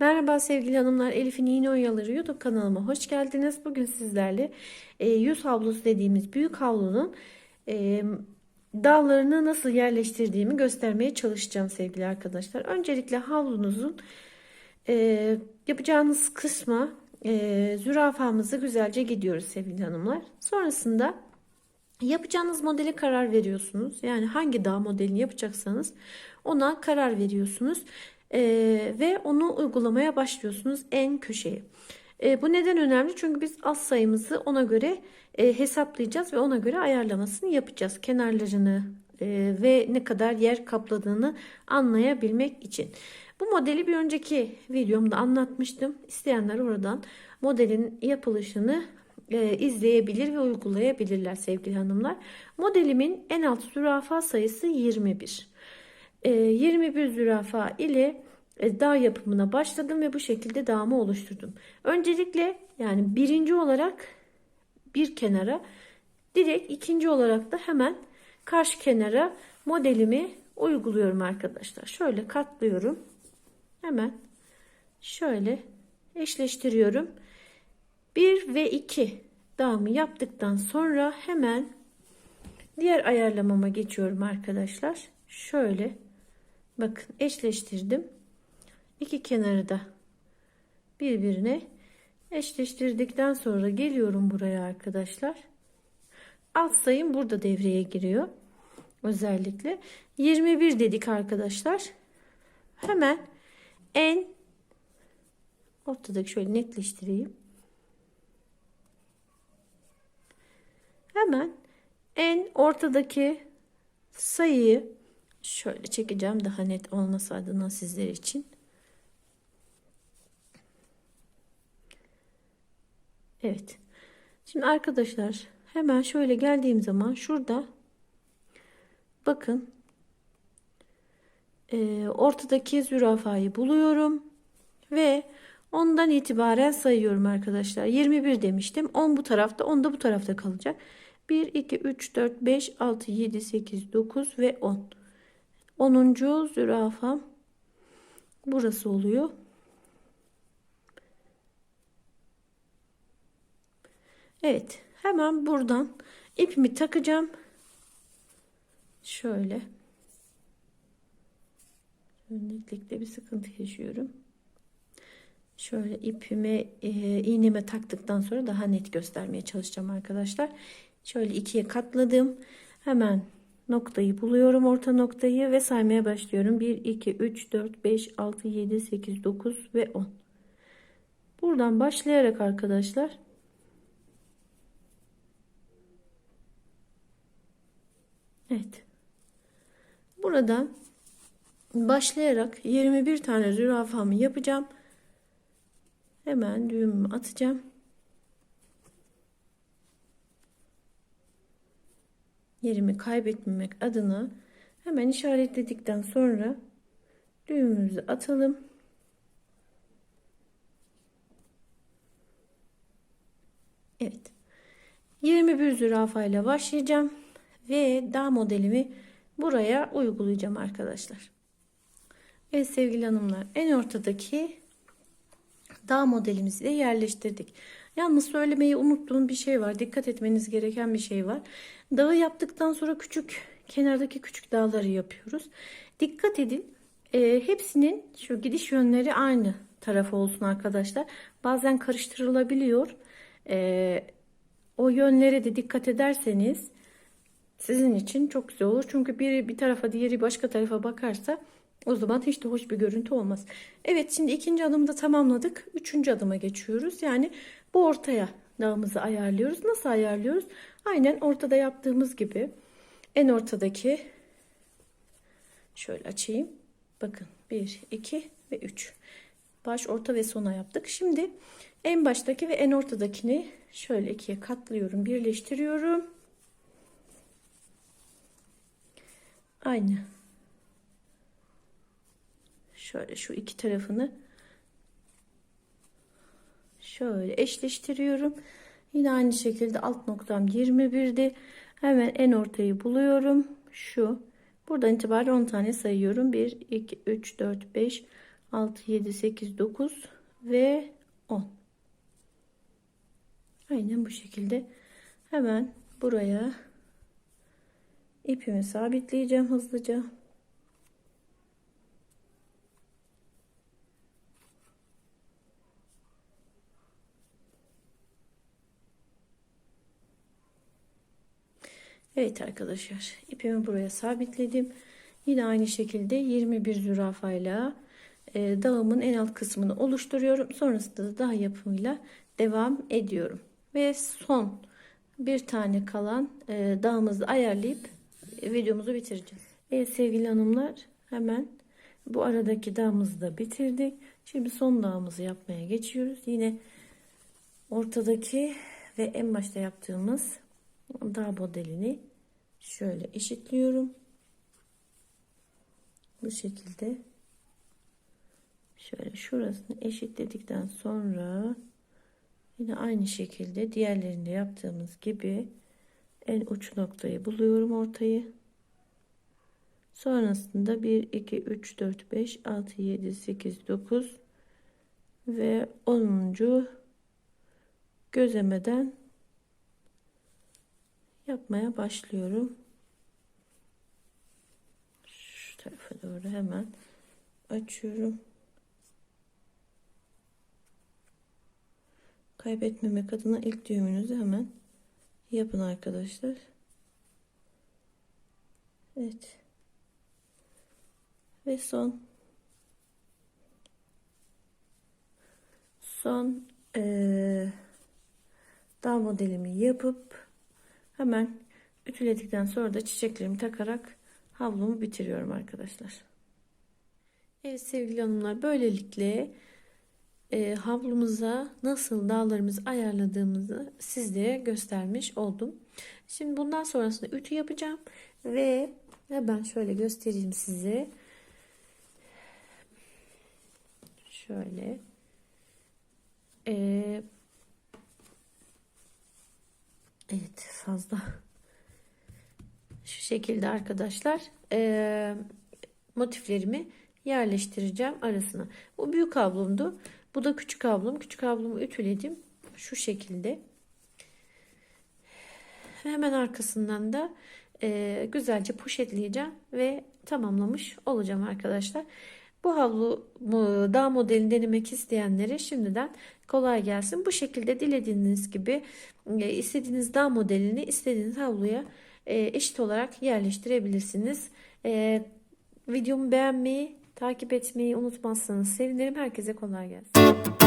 Merhaba sevgili hanımlar, Elif'in İğne Oyaları YouTube kanalıma hoş geldiniz. Bugün sizlerle e, yüz havlusu dediğimiz büyük havlunun e, dallarını nasıl yerleştirdiğimi göstermeye çalışacağım sevgili arkadaşlar. Öncelikle havlunuzun e, yapacağınız kısma e, zürafamızı güzelce gidiyoruz sevgili hanımlar. Sonrasında yapacağınız modele karar veriyorsunuz. Yani hangi dağ modelini yapacaksanız ona karar veriyorsunuz. Ee, ve onu uygulamaya başlıyorsunuz en köşeye. Ee, bu neden önemli? Çünkü biz az sayımızı ona göre e, hesaplayacağız ve ona göre ayarlamasını yapacağız. Kenarlarını e, ve ne kadar yer kapladığını anlayabilmek için. Bu modeli bir önceki videomda anlatmıştım. İsteyenler oradan modelin yapılışını e, izleyebilir ve uygulayabilirler sevgili hanımlar. Modelimin en alt zürafa sayısı 21. 21 e, zürafa ile e, dağ yapımına başladım ve bu şekilde dağımı oluşturdum. Öncelikle yani birinci olarak bir kenara direkt ikinci olarak da hemen karşı kenara modelimi uyguluyorum arkadaşlar. Şöyle katlıyorum. Hemen şöyle eşleştiriyorum. 1 ve 2 dağımı yaptıktan sonra hemen diğer ayarlamama geçiyorum arkadaşlar. Şöyle bakın eşleştirdim. İki kenarı da birbirine eşleştirdikten sonra geliyorum buraya arkadaşlar. Alt sayım burada devreye giriyor. Özellikle 21 dedik arkadaşlar. Hemen en ortadaki şöyle netleştireyim. Hemen en ortadaki sayıyı şöyle çekeceğim daha net olması adına sizler için. Evet. Şimdi arkadaşlar hemen şöyle geldiğim zaman şurada bakın e, ortadaki zürafayı buluyorum ve ondan itibaren sayıyorum arkadaşlar. 21 demiştim. 10 bu tarafta 10 da bu tarafta kalacak. 1, 2, 3, 4, 5, 6, 7, 8, 9 ve 10. 10. zürafam burası oluyor. Evet hemen buradan ipimi takacağım. Şöyle. Netlikte bir sıkıntı yaşıyorum. Şöyle ipimi e, iğneme taktıktan sonra daha net göstermeye çalışacağım arkadaşlar. Şöyle ikiye katladım. Hemen noktayı buluyorum orta noktayı ve saymaya başlıyorum. 1 2 3 4 5 6 7 8 9 ve 10. Buradan başlayarak arkadaşlar Evet. Buradan başlayarak 21 tane zürafamı yapacağım. Hemen düğümümü atacağım. Yerimi kaybetmemek adına hemen işaretledikten sonra düğümümüzü atalım. Evet. 21 zürafa ile başlayacağım ve dağ modelimi buraya uygulayacağım arkadaşlar. Evet sevgili hanımlar en ortadaki dağ modelimizi de yerleştirdik. Yalnız söylemeyi unuttuğum bir şey var. Dikkat etmeniz gereken bir şey var. Dağı yaptıktan sonra küçük kenardaki küçük dağları yapıyoruz. Dikkat edin. E, hepsinin şu gidiş yönleri aynı tarafı olsun arkadaşlar. Bazen karıştırılabiliyor. E, o yönlere de dikkat ederseniz sizin için çok güzel olur. Çünkü biri bir tarafa diğeri başka tarafa bakarsa o zaman hiç de hoş bir görüntü olmaz. Evet şimdi ikinci adımda tamamladık. Üçüncü adıma geçiyoruz. Yani bu ortaya dağımızı ayarlıyoruz. Nasıl ayarlıyoruz? Aynen ortada yaptığımız gibi en ortadaki şöyle açayım. Bakın 1, 2 ve 3. Baş, orta ve sona yaptık. Şimdi en baştaki ve en ortadakini şöyle ikiye katlıyorum. Birleştiriyorum. Aynı. Şöyle şu iki tarafını şöyle eşleştiriyorum. Yine aynı şekilde alt noktam 21'di. Hemen en ortayı buluyorum. Şu. Buradan itibaren 10 tane sayıyorum. 1, 2, 3, 4, 5, 6, 7, 8, 9 ve 10. Aynen bu şekilde. Hemen buraya ipimi sabitleyeceğim hızlıca. Evet arkadaşlar ipimi buraya sabitledim. Yine aynı şekilde 21 zürafayla e, dağımın en alt kısmını oluşturuyorum. Sonrasında da dağ yapımıyla devam ediyorum. Ve son bir tane kalan e, dağımızı ayarlayıp e, videomuzu bitireceğiz. Evet sevgili hanımlar hemen bu aradaki dağımızı da bitirdik. Şimdi son dağımızı yapmaya geçiyoruz. Yine ortadaki ve en başta yaptığımız dağ modelini şöyle eşitliyorum. Bu şekilde şöyle şurasını eşitledikten sonra yine aynı şekilde diğerlerinde yaptığımız gibi en uç noktayı buluyorum ortayı. Sonrasında 1 2 3 4 5 6 7 8 9 ve 10. gözlemeden yapmaya başlıyorum. Şu tarafa doğru hemen açıyorum. Kaybetmemek adına ilk düğümünüzü hemen yapın arkadaşlar. Evet. Ve son son ee, dağ modelimi yapıp Hemen ütüledikten sonra da çiçeklerimi takarak havlumu bitiriyorum arkadaşlar. Evet sevgili hanımlar böylelikle e, havlumuza nasıl dağlarımızı ayarladığımızı sizlere göstermiş oldum. Şimdi bundan sonrasında ütü yapacağım ve ben şöyle göstereyim size. Şöyle. Ee, Evet fazla. Şu şekilde arkadaşlar e, motiflerimi yerleştireceğim arasına. Bu büyük havlumdu. Bu da küçük havlum. Küçük havlumu ütüledim. Şu şekilde. Hemen arkasından da e, güzelce poşetleyeceğim ve tamamlamış olacağım arkadaşlar. Bu havlu dağ modelini denemek isteyenlere şimdiden kolay gelsin. Bu şekilde dilediğiniz gibi e, istediğiniz dağ modelini istediğiniz havluya e, eşit olarak yerleştirebilirsiniz. E, videomu beğenmeyi, takip etmeyi unutmazsanız sevinirim. Herkese kolay gelsin.